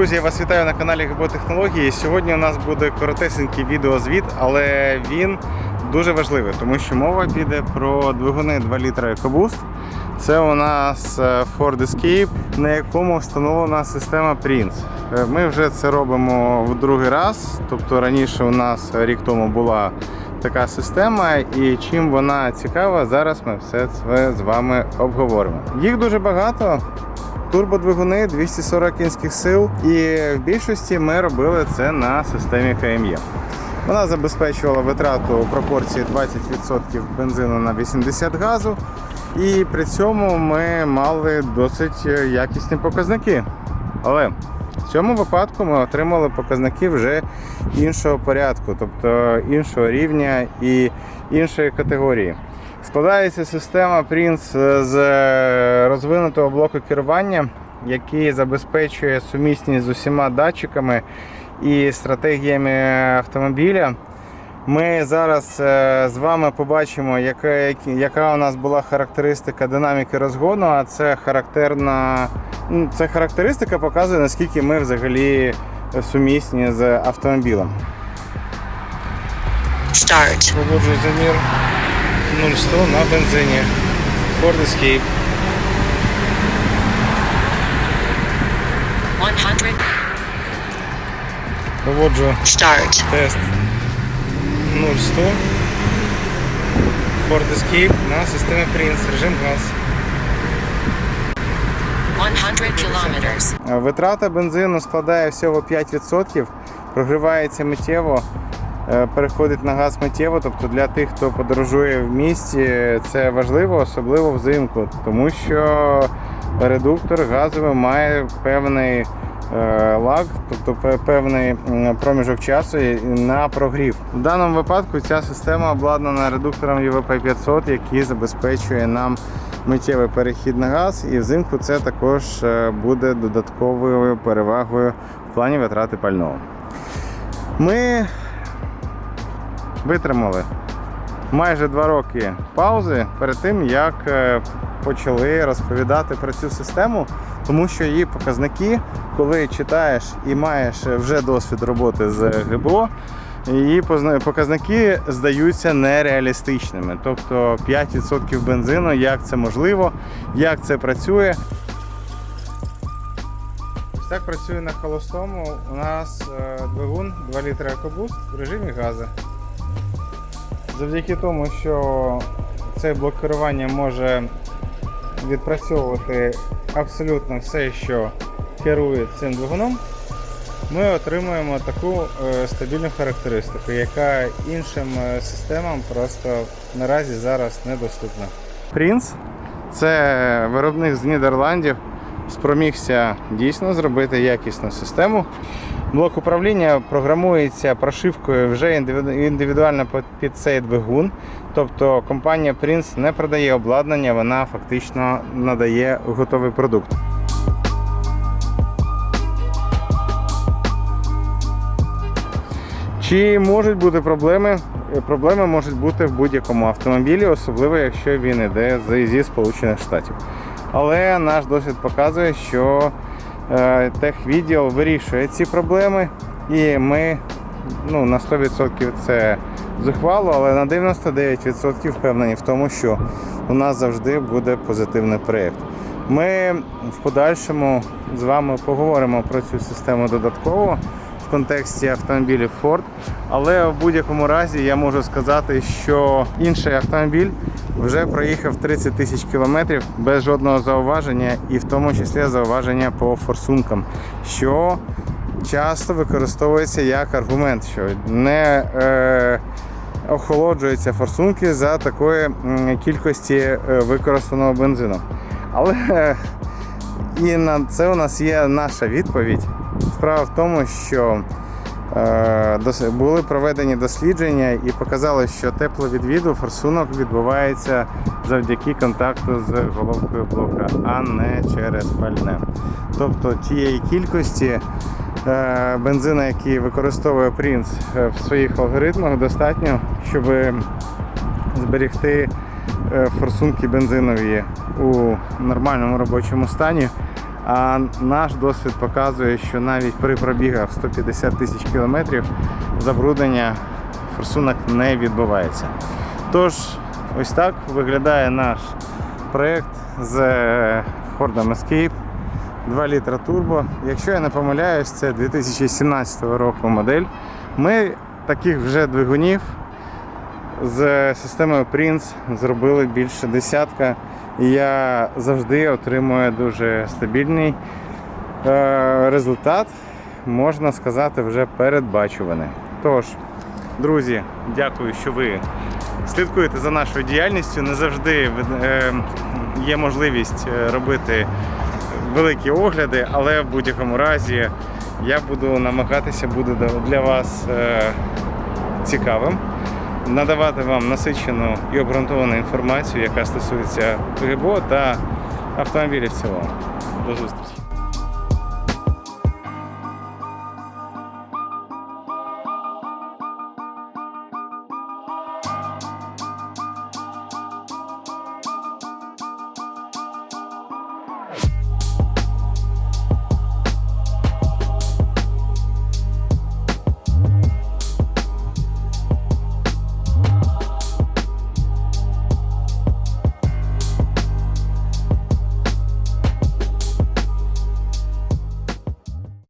Друзі, я вас вітаю на каналі ГБО Технології. Сьогодні у нас буде коротесенький відеозвіт, але він дуже важливий, тому що мова піде про двигуни 2 літра EcoBoost. Це у нас е, Ford Escape, на якому встановлена система Prince. Е, Ми вже це робимо в другий раз. Тобто раніше у нас рік тому була така система, і чим вона цікава, зараз ми все це з вами обговоримо. Їх дуже багато. Турбодвигуни 240 кінських сил, і в більшості ми робили це на системі КМЄ. Вона забезпечувала витрату у пропорції 20% бензину на 80 газу, і при цьому ми мали досить якісні показники. Але в цьому випадку ми отримали показники вже іншого порядку, тобто іншого рівня і іншої категорії. Складається система Prince з розвинутого блоку керування, який забезпечує сумісність з усіма датчиками і стратегіями автомобіля. Ми зараз е, з вами побачимо, яка, яка у нас була характеристика динаміки розгону, а це характерна це характеристика показує, наскільки ми взагалі сумісні з автомобілем. Start. Погоджую замір 0,100 на бензині. Ford Escape. 100. Проводжу Start. тест 0,100. Ford Escape на системі Prince, режим газ. 100 kilometers. Е, Витрата бензину складає всього 5%, прогрівається миттєво, переходить на газ миттєво. Тобто для тих, хто подорожує в місті, це важливо, особливо взимку, тому що редуктор газовий має певний е, лаг, тобто певний проміжок часу на прогрів. В даному випадку ця система обладнана редуктором UVP 500, який забезпечує нам миттєвий перехід на газ, і взимку це також е, буде додатковою перевагою в плані витрати пального. Ми витримали майже два роки паузи перед тим, як е, почали розповідати про цю систему, тому що її показники, коли читаєш і маєш вже досвід роботи з ГБО, її показники здаються нереалістичними. Тобто 5% бензину, як це можливо, як це працює. Так працює на холостому. У нас е, двигун 2 літри EcoBoost в режимі газу. Завдяки тому, що цей блок керування може відпрацьовувати абсолютно все, що керує цим двигуном, ми отримуємо таку е, стабільну характеристику, яка іншим е, системам просто наразі зараз недоступна. Prince – це виробник з Нідерландів, спромігся дійсно зробити якісну систему. Блок управління програмується прошивкою вже індивідуально під- цей двигун. Тобто компанія Prince не продає обладнання, вона фактично надає готовий продукт. Чи можуть бути проблеми? Проблеми можуть бути в будь-якому автомобілі, особливо якщо він йде зі Сполучених Штатів. Але наш досвід показує, що е, техвідділ вирішує ці проблеми, і ми ну, на 100% це зухвало, але на 99% впевнені в тому, що у нас завжди буде позитивний проєкт. Ми в подальшому з вами поговоримо про цю систему додатково контексті автомобілів Ford. Але в будь-якому разі я можу сказати, що інший автомобіль вже проїхав 30 тисяч кілометрів без жодного зауваження, і в тому числі зауваження по форсункам, що часто використовується як аргумент, що не е, охолоджуються форсунки за такої кількості е, використаного бензину. Але е, і на це у нас є наша відповідь. Справа в тому, що е, були проведені дослідження і показали, що тепловідвіду форсунок відбувається завдяки контакту з головкою блока, а не через пальне. Тобто тієї кількості е, бензину, який використовує Prince е, в своїх алгоритмах, достатньо, щоб зберегти е, форсунки бензинові у нормальному робочому стані А наш досвід показує, що навіть при пробігах 150 тисяч кілометрів забруднення форсунок не відбувається. Тож, ось так виглядає наш проєкт з е, Ford Escape 2 літра турбо. Якщо я не помиляюсь, це 2017 року модель. Ми таких вже двигунів з системою Prince зробили більше десятка. Я завжди отримую дуже стабільний е, результат, можна сказати, вже передбачуваний. Тож, друзі, дякую, що ви слідкуєте за нашою діяльністю. Не завжди е, є можливість е, робити великі огляди, але в будь-якому разі я буду намагатися бути для вас цікавим, надавати вам насичену і обґрунтовану інформацію, яка стосується ГБО та автомобілів в цілому. До зустрічі!